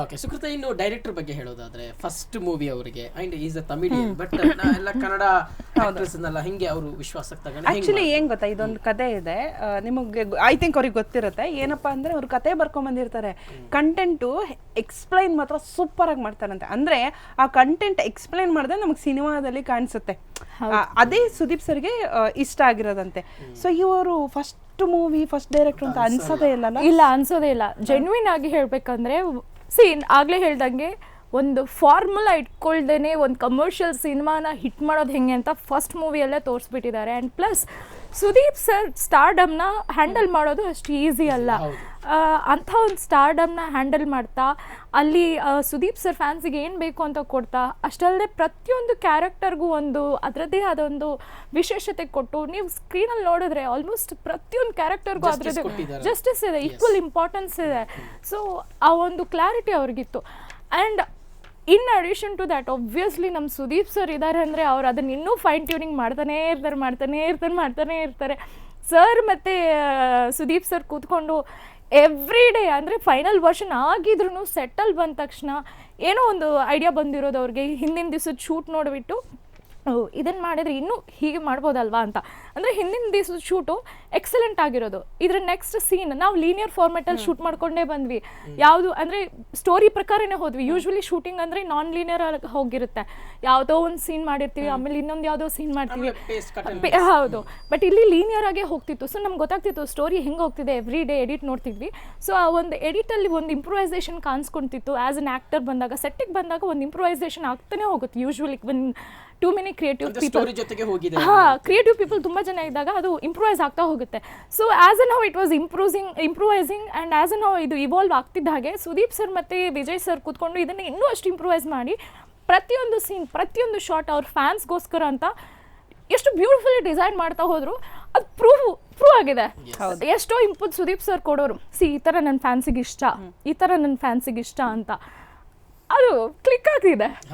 Okay Sukrutha ಇನ್ನು director ಬಗ್ಗೆ ಹೇಳೋದಾದ್ರೆ ಫಸ್ಟ್ ಮೂವಿ ಅವರಿಗೆ and is a Tamilian but ಎಲ್ಲ ಕನ್ನಡ ಆಕ್ಟ್ರೆಸ್ನೆಲ್ಲ ಹಿಂಗೆ ಅವರು ವಿಶ್ವಾಸಕ್ಕೆ ತಗೊಂಡು ಆಕ್ಚುಲಿ ಏನ್ ಗೊತ್ತಾ ಇದೊಂದು ಕತೆ ಇದೆ. ಆ, ನಿಮಗೆ ಐ ಥಿಂಕ್ ಅವ್ರಿಗೆ ಗೊತ್ತಿರುತ್ತೆ. ಏನಪ್ಪಾ ಅಂದ್ರೆ ಅವ್ರು ಕತೆ ಬರ್ಕೊಂಡ್ ಬಂದಿರ್ತಾರೆ. ಕಂಟೆಂಟು ಎಕ್ಸ್ಪ್ಲೈನ್ ಮಾತ್ರ ಸೂಪರ್ ಆಗಿ ಮಾಡ್ತಾರಂತೆ. ಅಂದ್ರೆ ಆ ಕಂಟೆಂಟ್ ಎಕ್ಸ್ಪ್ಲೈನ್ ಮಾಡಿದ್ರೆ ನಮಗೆ ಸಿನಿಮಾದಲ್ಲಿ ಕಾಣಿಸುತ್ತೆ. ಅದೇ ಸುದೀಪ್ ಸರ್ಗೆ ಇಷ್ಟ ಆಗಿರೋದಂತೆ. ಸೊ ಇವರು ಫಸ್ಟ್ ಮೂವಿ ಫಸ್ಟ್ ಡೈರೆಕ್ಟರ್ ಅಂತ ಅನ್ಸೋದೇ ಇಲ್ಲ ಇಲ್ಲ ಅನ್ಸೋದೇ ಇಲ್ಲ. ಜೆನ್ವಿನ್ ಆಗಿ ಹೇಳ್ಬೇಕಂದ್ರೆ ಸಿ ಆಗಲೇ ಹೇಳ್ದಂಗೆ ಒಂದು ಫಾರ್ಮುಲಾ ಇಟ್ಕೊಳ್ದೇ ಒಂದು ಕಮರ್ಷಿಯಲ್ ಸಿನಿಮಾನ ಹಿಟ್ ಮಾಡೋದು ಹೆಂಗೆ ಅಂತ ಫಸ್ಟ್ ಮೂವಿಯಲ್ಲೇ ತೋರಿಸ್ಬಿಟ್ಟಿದ್ದಾರೆ. ಆ್ಯಂಡ್ ಪ್ಲಸ್ ಸುದೀಪ್ ಸರ್ ಸ್ಟಾರ್ಡಮ್ನ ಹ್ಯಾಂಡಲ್ ಮಾಡೋದು ಅಷ್ಟು ಈಸಿ ಅಲ್ಲ. ಅಂಥ ಒಂದು ಸ್ಟಾರ್ಡಮ್ನ ಹ್ಯಾಂಡಲ್ ಮಾಡ್ತಾ ಅಲ್ಲಿ ಸುದೀಪ್ ಸರ್ ಫ್ಯಾನ್ಸಿಗೆ ಏನು ಬೇಕು ಅಂತ ಕೊಡ್ತಾ ಅಷ್ಟಲ್ಲದೆ ಪ್ರತಿಯೊಂದು ಕ್ಯಾರೆಕ್ಟರ್ಗೂ ಒಂದು ಅದರದ್ದೇ ಆದ ಒಂದು ವಿಶೇಷತೆ ಕೊಟ್ಟು ನೀವು ಸ್ಕ್ರೀನಲ್ಲಿ ನೋಡಿದ್ರೆ ಆಲ್ಮೋಸ್ಟ್ ಪ್ರತಿಯೊಂದು ಕ್ಯಾರೆಕ್ಟರ್ಗೂ ಅದರದ್ದೇ. ಜಸ್ಟಿಸ್ ಇದೆ ಈಕ್ವಲ್ ಇಂಪಾರ್ಟೆನ್ಸ್ ಇದೆ. ಸೊ ಆ ಒಂದು clarity ಅವ್ರಿಗಿತ್ತು. And in addition to that obviously ನಮ್ಮ ಸುದೀಪ್ ಸರ್ ಇದ್ದಾರೆ ಅಂದರೆ ಅವ್ರು ಅದನ್ನು ಇನ್ನೂ ಫೈನ್ ಟ್ಯೂನಿಂಗ್ ಮಾಡ್ತಾನೇ ಇರ್ತಾರೆ ಮಾಡ್ತಾನೇ ಇರ್ತಾರೆ ಮಾಡ್ತಾನೇ ಇರ್ತಾರೆ. ಸರ್ ಮತ್ತು ಸುದೀಪ್ ಸರ್ ಕೂತ್ಕೊಂಡು ಎವ್ರಿ ಡೇ ಅಂದರೆ ಫೈನಲ್ ವರ್ಷನ್ ಆಗಿದ್ರು ಸೆಟಲ್ ಬಂದ ತಕ್ಷಣ ಏನೋ ಒಂದು ಐಡಿಯಾ ಬಂದಿರೋದು ಅವ್ರಿಗೆ. ಹಿಂದಿನ ದಿವ್ಸದ ಶೂಟ್ ನೋಡಿಬಿಟ್ಟು ಇದನ್ನು ಮಾಡಿದರೆ ಇನ್ನೂ ಹೀಗೆ ಮಾಡ್ಬೋದಲ್ವಾ ಅಂತ. ಅಂದರೆ ಹಿಂದಿನ ದಿವಸದ ಶೂಟು ಎಕ್ಸಲೆಂಟ್ ಆಗಿರೋದು. ಇದರ ನೆಕ್ಸ್ಟ್ ಸೀನ್ ನಾವು ಲೀನಿಯರ್ ಫಾರ್ಮೆಟಲ್ಲಿ ಶೂಟ್ ಮಾಡ್ಕೊಂಡೇ ಬಂದ್ವಿ. ಯಾವುದು ಅಂದರೆ ಸ್ಟೋರಿ ಪ್ರಕಾರನೇ ಹೋದ್ವಿ. ಯೂಶ್ವಲಿ ಶೂಟಿಂಗ್ ಅಂದರೆ ನಾನ್ ಲೀನಿಯರ್ ಹೋಗಿರುತ್ತೆ. ಯಾವುದೋ ಒಂದು ಸೀನ್ ಮಾಡಿರ್ತೀವಿ ಆಮೇಲೆ ಇನ್ನೊಂದು ಯಾವುದೋ ಸೀನ್ ಮಾಡ್ತೀವಿ. ಹೌದು. ಬಟ್ ಇಲ್ಲಿ ಲೀನಿಯರ್ ಆಗೇ ಹೋಗ್ತಿತ್ತು. ಸೊ ನಮ್ಗೆ ಗೊತ್ತಾಗ್ತಿತ್ತು ಸ್ಟೋರಿ ಹೆಂಗೆ ಹೋಗ್ತಿದೆ ಎವ್ರಿ ಡೇ ಎಡಿಟ್ ನೋಡ್ತಿದ್ವಿ. ಸೊ ಆ ಒಂದು ಎಡಿಟಲ್ಲಿ ಒಂದು ಇಂಪ್ರೂವೈಸೇಷನ್ ಕಾಣಿಸ್ಕೊಂತಿತ್ತು. ಆ್ಯಸ್ ಅನ್ ಆ್ಯಕ್ಟರ್ ಬಂದಾಗ ಸೆಟ್ಟಿಗೆ ಬಂದಾಗ ಒಂದು ಇಂಪ್ರೂವೈಸೇಷನ್ ಆಗ್ತಾನೆ ಹೋಗುತ್ತೆ. ಯೂಶ್ವಲಿ ಒಂದು too many creative people story ಜೊತೆಗೆ ಹೋಗಿದೆ. ಹಾ ಕ್ರಿಯೇಟಿವ್ ಪೀಪಲ್ ತುಂಬ ಜನ ಇದ್ದಾಗ ಅದು ಇಂಪ್ರೂವೈಸ್ ಆಗ್ತಾ ಹೋಗುತ್ತೆ. So as and how it was improvising improvising and as and how ಇದು ಇವಾಲ್ವ್ ಆಗ್ತಿದ್ದ ಹಾಗೆ ಸುದೀಪ್ ಸರ್ ಮತ್ತು ವಿಜಯ್ ಸರ್ ಕೂತ್ಕೊಂಡು ಇದನ್ನ ಇನ್ನೂ ಅಷ್ಟು ಇಂಪ್ರೂವೈಸ್ ಮಾಡಿ ಪ್ರತಿಯೊಂದು ಸೀನ್ ಪ್ರತಿಯೊಂದು ಶಾಟ್ ಅವ್ರ ಫ್ಯಾನ್ಸ್ಗೋಸ್ಕರ ಅಂತ ಎಷ್ಟು ಬ್ಯೂಟಿಫುಲ್ಲಿ ಡಿಸೈನ್ ಮಾಡ್ತಾ ಹೋದ್ರು. ಅದು ಪ್ರೂವ್ ಪ್ರೂವ್ ಆಗಿದೆ. ಎಷ್ಟೋ ಇಂಪುಟ್ ಸುದೀಪ್ ಸರ್ ಕೊಡೋರು. ಸಿ ಈ ಥರ ನನ್ನ ಫ್ಯಾನ್ಸಿಗೆ ಇಷ್ಟ ಈ ಥರ ನನ್ನ ಫ್ಯಾನ್ಸಿಗೆ ಇಷ್ಟ ಅಂತ. ಅದು ಕ್ಲಿಕ್ ಆಗ್ತಿದೆ.